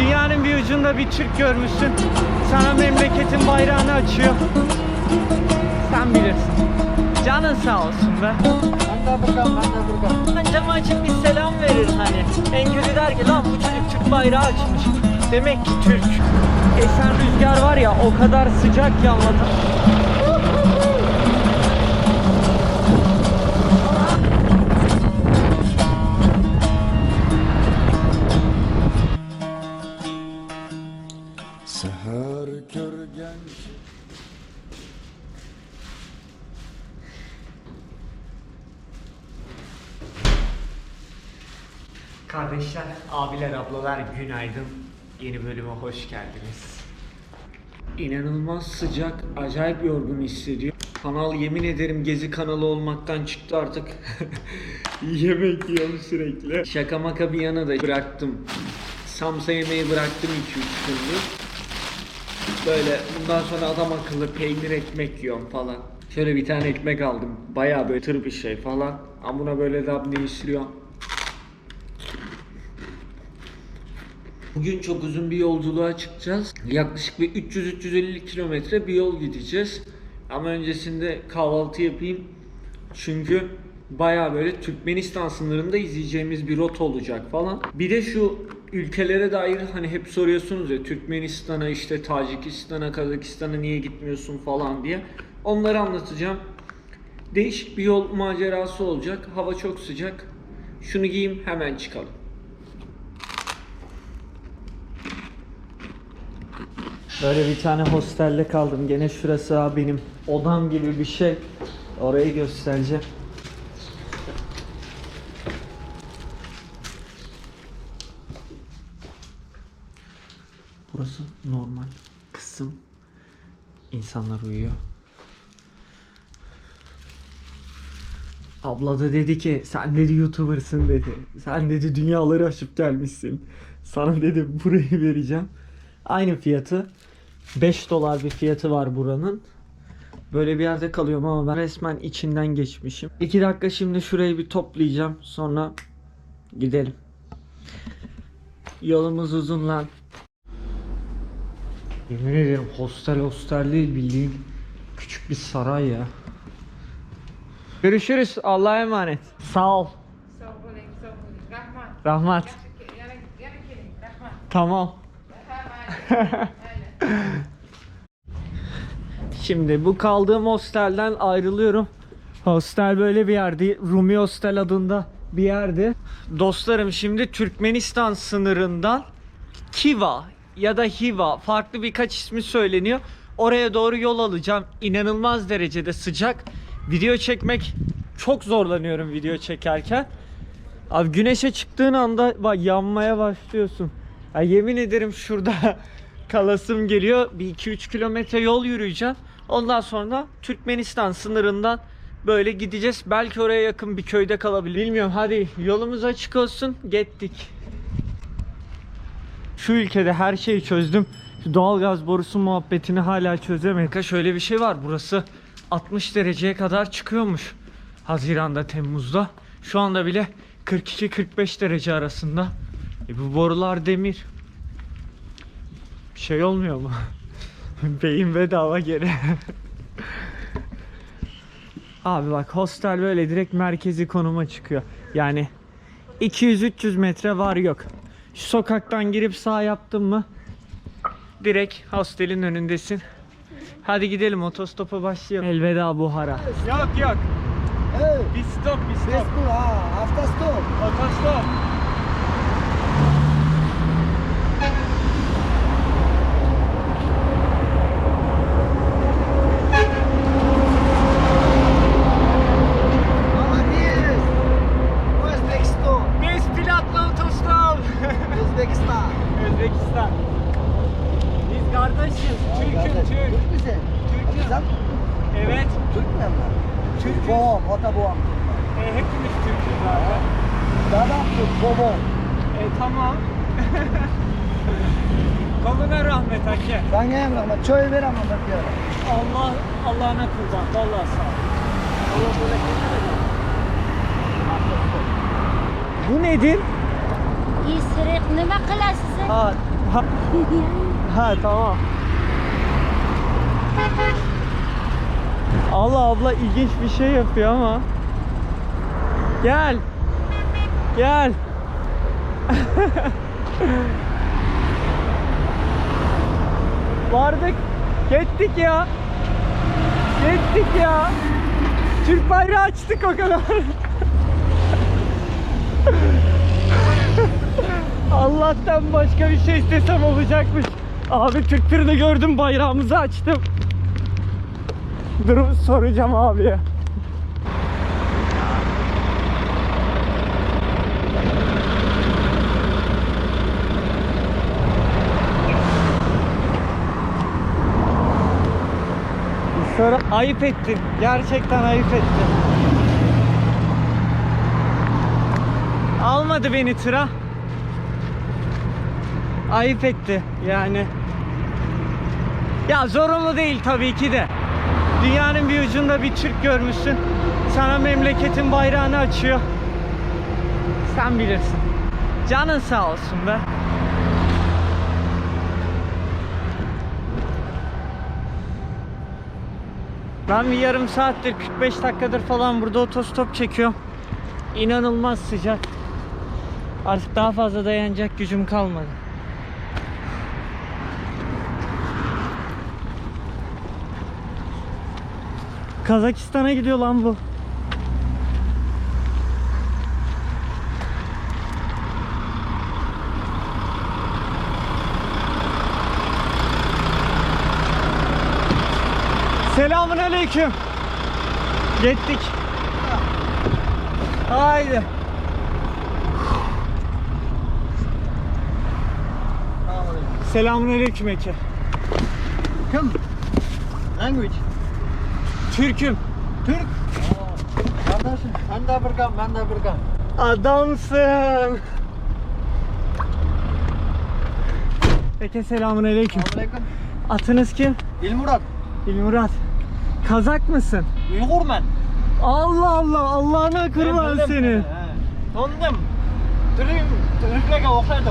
Dünyanın bir ucunda bir Türk görmüşsün. Sana memleketin bayrağını açıyor. Sen bilirsin. Canın sağ olsun be. Ben de buradan, ben de buradan. Lan Camı açıp bir selam verir hani. En kötü der ki lan bu çocuk Türk bayrağı açmış. Demek ki Türk. Esen rüzgar var ya o kadar sıcak ki anlatamam. Kardeşler, abiler, ablalar günaydın. Yeni bölüme hoş geldiniz. İnanılmaz sıcak, acayip yorgun hissediyor. Kanal yemin ederim gezi kanalı olmaktan çıktı artık. Yemek yiyorum sürekli. Şaka maka bir yana da bıraktım. Samsa yemeği bıraktım 2-3 gündür. Böyle bundan sonra adam akıllı peynir ekmek yiyorum falan. Şöyle bir tane ekmek aldım. Bayağı böyle tır bir şey falan. Ama buna böyle labneyi sürüyorum. Bugün çok uzun bir yolculuğa çıkacağız. Yaklaşık bir 300-350 kilometre bir yol gideceğiz. Ama öncesinde kahvaltı yapayım. Çünkü baya böyle Türkmenistan sınırında izleyeceğimiz bir rota olacak falan. Bir de şu ülkelere dair hani hep soruyorsunuz ya Türkmenistan'a işte Tacikistan'a, Kazakistan'a niye gitmiyorsun falan diye. Onları anlatacağım. Değişik bir yol macerası olacak. Hava çok sıcak. Şunu giyeyim hemen çıkalım. Böyle bir tane hostelde kaldım. Gene şurası ha benim odam gibi bir şey. Orayı göstereceğim. Burası normal kısım. İnsanlar uyuyor. Abla da dedi ki sen dedi youtubersın dedi. Sen dedi dünyaları aşıp gelmişsin. Sana dedi burayı vereceğim. Aynı fiyatı 5 dolar bir fiyatı var buranın. Böyle bir yerde kalıyorum ama ben resmen içinden geçmişim. 2 dakika şimdi şurayı bir toplayacağım. Sonra gidelim. Yolumuz uzun lan. Yemin ederim hostel hostel değil bildiğin küçük bir saray ya. Görüşürüz. Allah'a emanet. Sağ ol. Rahmat. Rahman. Tamam. Şimdi bu kaldığım hostelden ayrılıyorum. Hostel böyle bir yerdi. Rumi Hostel adında bir yerdi. Dostlarım şimdi Türkmenistan sınırından Kiva ya da Hiva farklı birkaç ismi söyleniyor. Oraya doğru yol alacağım. İnanılmaz derecede sıcak. Video çekmek çok zorlanıyorum video çekerken. Abi güneşe çıktığın anda bak yanmaya başlıyorsun. Ya yemin ederim şurada kalasım geliyor. Bir 2-3 kilometre yol yürüyeceğim. Ondan sonra Türkmenistan sınırından böyle gideceğiz. Belki oraya yakın bir köyde kalabilir. Bilmiyorum hadi yolumuz açık olsun. Gittik. Şu ülkede her şeyi çözdüm. Şu doğalgaz borusu muhabbetini hala çözemedim. Şöyle bir şey var. Burası 60 dereceye kadar çıkıyormuş. Haziranda, Temmuz'da. Şu anda bile 42-45 derece arasında. E bu borular demir. Bir şey olmuyor mu? Beyin bedava geri. Abi bak hostel böyle direkt merkezi konuma çıkıyor. Yani 200-300 metre var yok. Şu sokaktan girip sağ yaptın mı direkt hostelin önündesin. Hadi gidelim otostopa başlayalım. Elveda Buhara. Yok yok. Hey, Bir stop bir stop. Facebook, ah, after stop. Otostop. Hem rahmet. Çay ver ama bak ya. Allah Allah'ına kurban. Vallahi sağ ol. Bu nedir? Yesiriq nima qilasiz? Ha, Ha, ha tamam. Allah abla ilginç bir şey yapıyor ama. Gel. Gel. Vardık. Gittik ya. Gittik ya. Türk bayrağı açtık o kadar. Allah'tan başka bir şey istesem olacakmış. Abi Türk tırını gördüm bayrağımızı açtım. Dur soracağım abiye. Sonra ayıp ettin. Gerçekten ayıp ettin. Almadı beni tıra. Ayıp etti yani. Ya zorunlu değil tabii ki de. Dünyanın bir ucunda bir Türk görmüşsün. Sana memleketin bayrağını açıyor. Sen bilirsin. Canın sağ olsun be. Ben bir yarım saattir 45 dakikadır falan burada otostop çekiyorum. İnanılmaz sıcak. Artık daha fazla dayanacak gücüm kalmadı. Kazakistan'a gidiyor lan bu. Selamun aleyküm. Gittik. Haydi. Selamun aleyküm Eke. Come. Language. Türk'üm. Türk. Kardeşim ben de Afrikan, ben de Afrikan. Adamsın. Eke selamun aleyküm. Aleyküm. Atınız kim? İlmurat. İlmurat. Kazak mısın? Uygur ben. Allah Allah Allah'ına kurban senin. Döndüm. Türk, Türklerge okşaydı.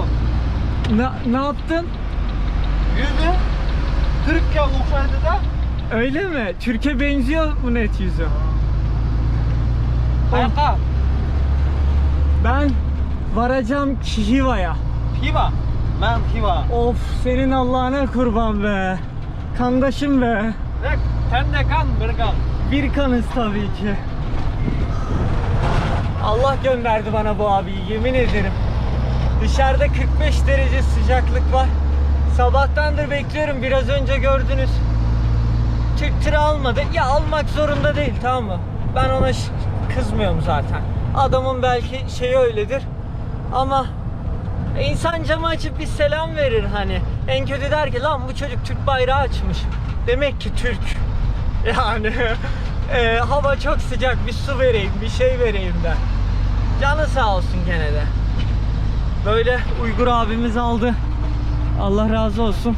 Ne, ne yaptın? Yüzü Türkçe okşaydı da. Öyle mi? Türkiye benziyor mu net yüzü? Kayaka. Ben varacağım Kihiva'ya. Piva. Ben Piva. Of senin Allah'ına kurban be. Kandaşım be. Bak sen de kan bir kan. Bir kanız tabii ki. Allah gönderdi bana bu abiyi yemin ederim. Dışarıda 45 derece sıcaklık var. Sabahtandır bekliyorum biraz önce gördünüz. Türk tırı almadı. Ya almak zorunda değil tamam mı? Ben ona kızmıyorum zaten. Adamın belki şeyi öyledir. Ama insan camı açıp bir selam verir hani. En kötü der ki lan bu çocuk Türk bayrağı açmış. Demek ki Türk. Yani e, hava çok sıcak bir su vereyim bir şey vereyim der. Canı sağ olsun gene de. Böyle Uygur abimiz aldı. Allah razı olsun.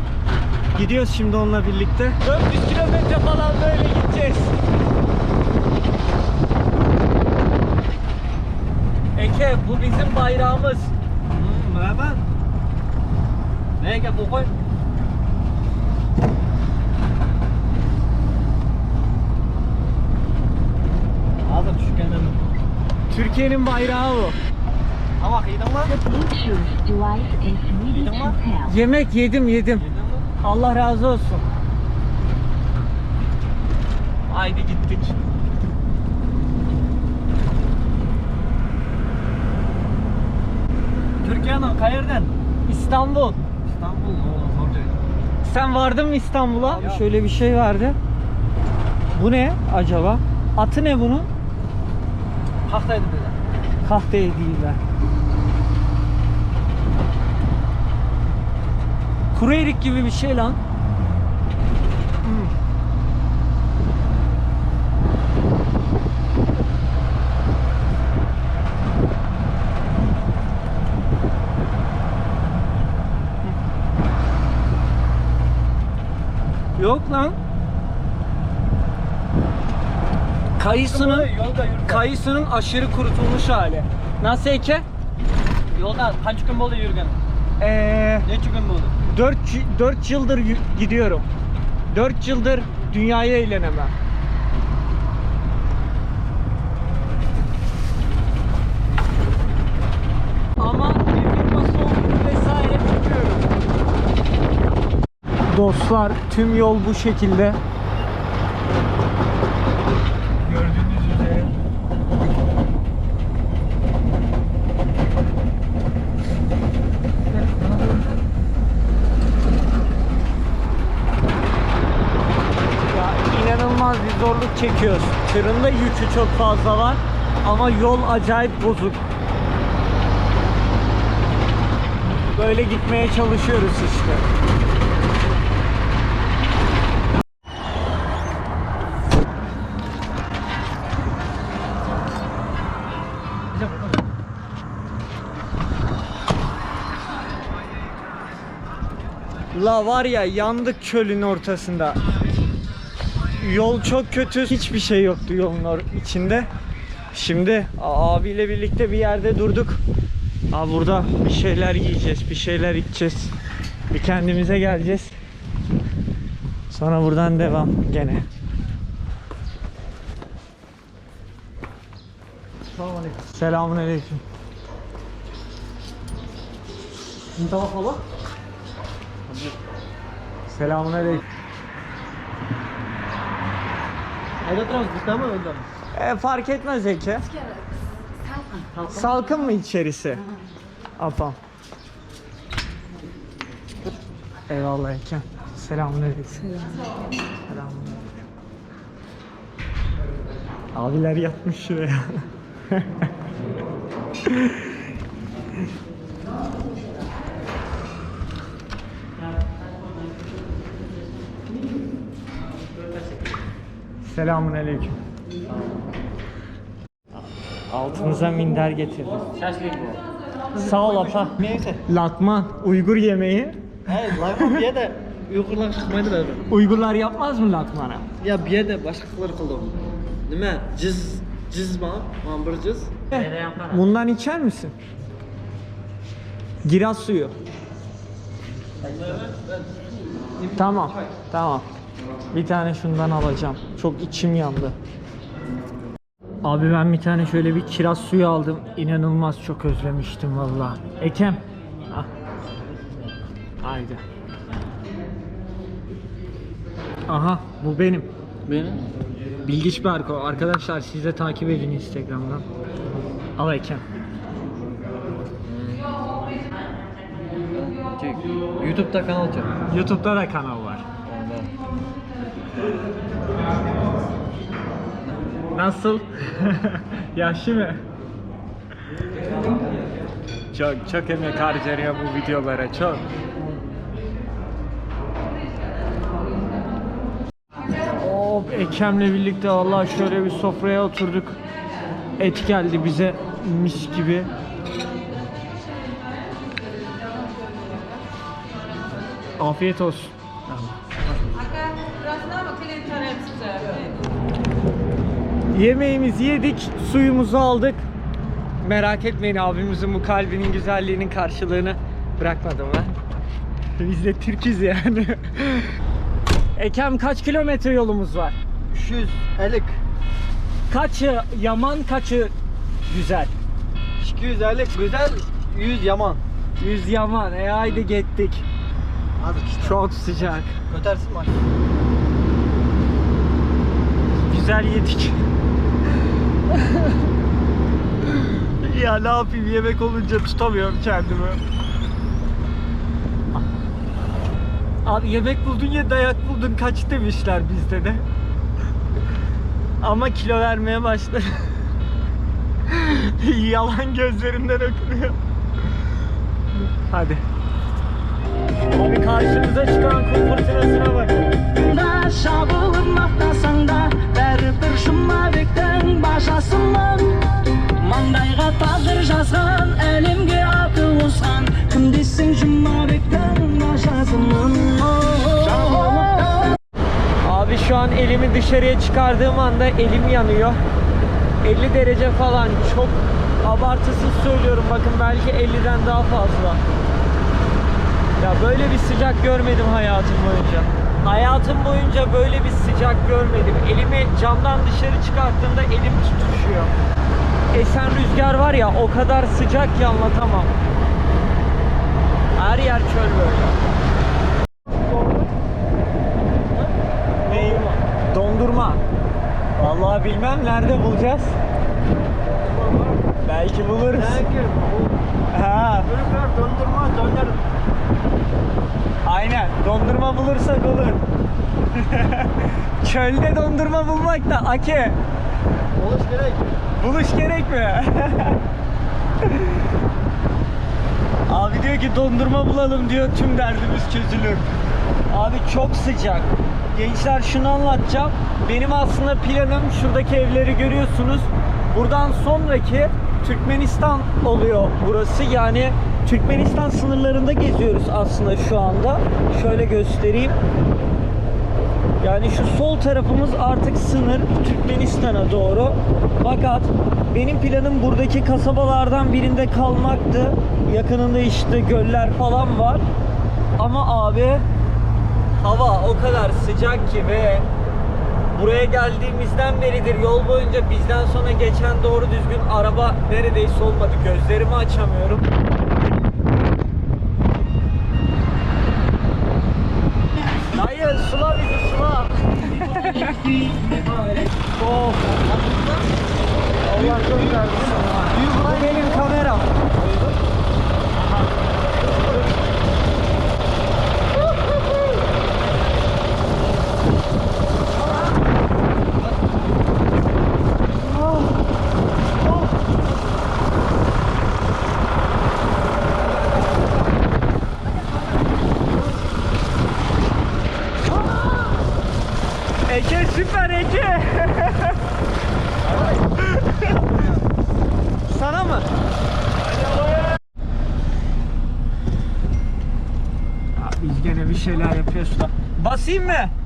Gidiyoruz şimdi onunla birlikte. 400 kilometre falan böyle gideceğiz. Eke bu bizim bayrağımız. Hmm, merhaba. Ne gel bu koy? Türkiye'nin bayrağı bu. Ama mi? pair. Yemek yedim yedim. Allah razı olsun. Haydi gittik. Türkiye'nin kayırdan. İstanbul. İstanbul zorca. Sen vardın mı İstanbul'a? Şöyle bir şey vardı. Bu ne acaba? Atı ne bunun? Haktaydı dedi. Kahve değiller. Kuru erik gibi bir şey lan. Yok lan. Kayısının kayısının aşırı kurutulmuş hali. Nasıl eke? Yolda kaç gün oldu yürürken? Ee, Ne gün oldu? 4, 4 yıldır gidiyorum. 4 yıldır dünyayı eğlenemem. Ama bir firması olduğunu vesaire bilmiyorum. Dostlar tüm yol bu şekilde. Gördüğünüz üzere. Ya inanılmaz bir zorluk çekiyoruz. Tırın da yükü çok fazla var ama yol acayip bozuk. Böyle gitmeye çalışıyoruz işte. La var ya yandık çölün ortasında. Yol çok kötü. Hiçbir şey yoktu yolun içinde. Şimdi abiyle birlikte bir yerde durduk. Aa, burada bir şeyler yiyeceğiz, bir şeyler içeceğiz. Bir kendimize geleceğiz. Sonra buradan devam gene. Selamun aleyküm. Selamun aleyküm. Hay oturalım bizde mi öyle? E, fark etmez Eke. Salkın mı içerisi? Apam. Eyvallah Eke. Selamünaleyküm. Selamünaleyküm. Abiler yatmış şuraya. Selamünaleyküm. Altınıza minder getirdim. Şaşlık bu. Sağ ol apa. Neyse. Latman, Uygur yemeği. Hayır, lafım bir yerde uykulak çıkmaydı böyle. Uygurlar yapmaz mı latmana? Ya bir yerde başkaları kıldı onu. Değil mi? Ciz, ciz ma, man bir ciz. Bundan içer misin? Giraz suyu. Tamam, tamam. Bir tane şundan alacağım. Çok içim yandı. Abi ben bir tane şöyle bir kiraz suyu aldım. İnanılmaz çok özlemiştim valla. Ekem. Ah. Haydi. Aha bu benim. Benim? Bilgiç Berko. Arkadaşlar siz de takip edin Instagram'dan. Al Ekem. YouTube'da kanal açıyor. YouTube'da da kanal var. Nasıl? Yaşlı mı? Çok çok emek harcanıyor bu videolara çok. Hop Ekem'le birlikte Allah şöyle bir sofraya oturduk. Et geldi bize mis gibi. Afiyet olsun. Yemeğimizi yedik, suyumuzu aldık. Merak etmeyin abimizin bu kalbinin güzelliğinin karşılığını bırakmadım ben. Biz de Türk'üz yani. Ekem kaç kilometre yolumuz var? 350. Kaçı yaman, kaçı güzel? 250 güzel, 100 yaman. Yüz yaman. E haydi gittik. Hadi işte. Çok sıcak. Ötersin bak. Güzel yedik. ya ne yapayım yemek olunca tutamıyorum kendimi. Abi yemek buldun ya dayak buldun kaç demişler bizde de. Ama kilo vermeye başladı. Yalan gözlerinden akıyor. Hadi. Abi karşımıza çıkan kum fırtınasına bakın. маңдайға тағдыр жазған әлемге аты озған кім десең жұмабектің башасымын Abi şu an elimi dışarıya çıkardığım anda elim yanıyor. 50 derece falan çok abartısız söylüyorum bakın belki 50'den daha fazla. Ya böyle bir sıcak görmedim hayatım boyunca. Hayatım boyunca böyle bir sıcak görmedim. Elimi camdan dışarı çıkarttığımda elim tutuşuyor. Esen rüzgar var ya o kadar sıcak ki anlatamam. Her yer çöl böyle. Neyim? Dondurma. Vallahi bilmem nerede bulacağız. Belki buluruz. Ha. Dondurma, döner. Aynen. Dondurma bulursak olur. Çölde dondurma bulmak da ake. Oluş gerek. Buluş gerek mi? Abi diyor ki dondurma bulalım diyor tüm derdimiz çözülür. Abi çok sıcak. Gençler şunu anlatacağım. Benim aslında planım şuradaki evleri görüyorsunuz. Buradan sonraki Türkmenistan oluyor burası. Yani Türkmenistan sınırlarında geziyoruz aslında şu anda. Şöyle göstereyim. Yani şu sol tarafımız artık sınır Türkmenistan'a doğru. Fakat benim planım buradaki kasabalardan birinde kalmaktı. Yakınında işte göller falan var. Ama abi hava o kadar sıcak ki ve buraya geldiğimizden beridir yol boyunca bizden sonra geçen doğru düzgün araba neredeyse olmadı. Gözlerimi açamıyorum. Of. Allah gönderdi sana. Bu benim kameram. Eke süper Eke. Sana mı? Biz gene bir şeyler yapıyoruz da. Basayım mı?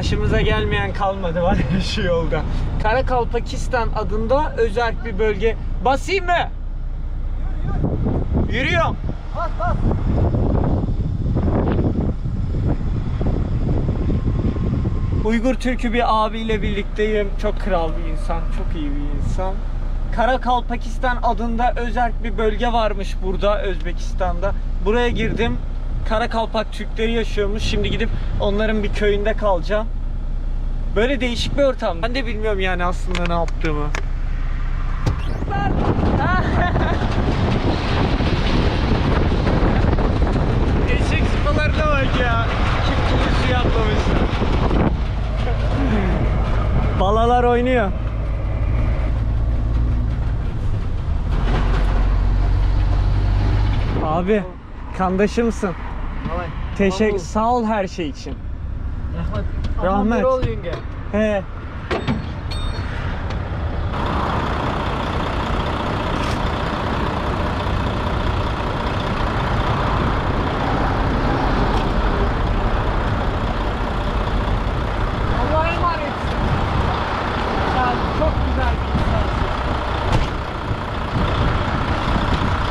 Başımıza gelmeyen kalmadı var ya şu yolda. Karakalpakistan adında özel bir bölge. Basayım mı? Yürüyorum. Uygur Türk'ü bir abiyle birlikteyim. Çok kral bir insan, çok iyi bir insan. Karakalpakistan adında özel bir bölge varmış burada Özbekistan'da. Buraya girdim. Karakalpak Türkleri yaşıyormuş. Şimdi gidip onların bir köyünde kalacağım. Böyle değişik bir ortam. Ben de bilmiyorum yani aslında ne yaptığımı. Eşek sıpalarına bak ya. Kim kimi suya atlamışlar. Balalar oynuyor. Abi, kandaşımsın. Teşekkür, sağ ol her şey için. Rahmet. ol yenge. He.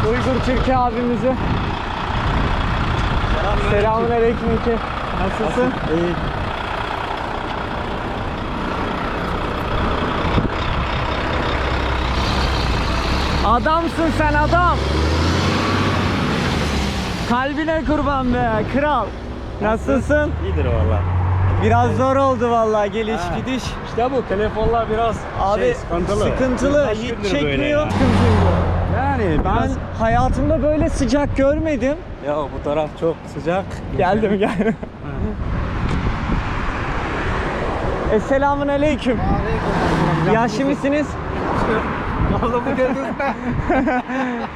Uygur Türkiye abimizi. Selamun aleyküm ki. Nasılsın? İyi. Adamsın sen adam. Kalbine kurban be kral. Nasılsın? İyidir valla. Biraz zor oldu vallahi geliş Ha. gidiş. İşte bu telefonlar biraz Abi şey, sıkıntılı. sıkıntılı. Hiç çekmiyor. ya. Yani Ben biraz... hayatımda böyle sıcak görmedim. Ya bu taraf çok sıcak. Geldim geldim. Esselamun aleyküm. Yaşlı mısınız? Oğlum gördünüz mü?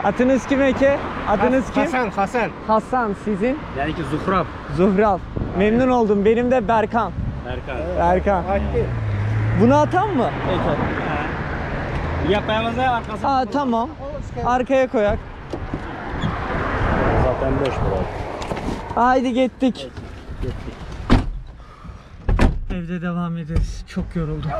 Adınız kim Eke? Adınız kim? Hasan, Hasan. Hasan sizin? Yani ki Zuhrab. Zuhral. Memnun oldum. Benim de Berkan. Erkan. Berkan. Bunu atan mı? Eke. Yapayımıza arkası. Aa tamam. Arkaya koyak. 85 lira. Haydi gittik. Gittik. Evde devam ederiz. Çok yoruldum.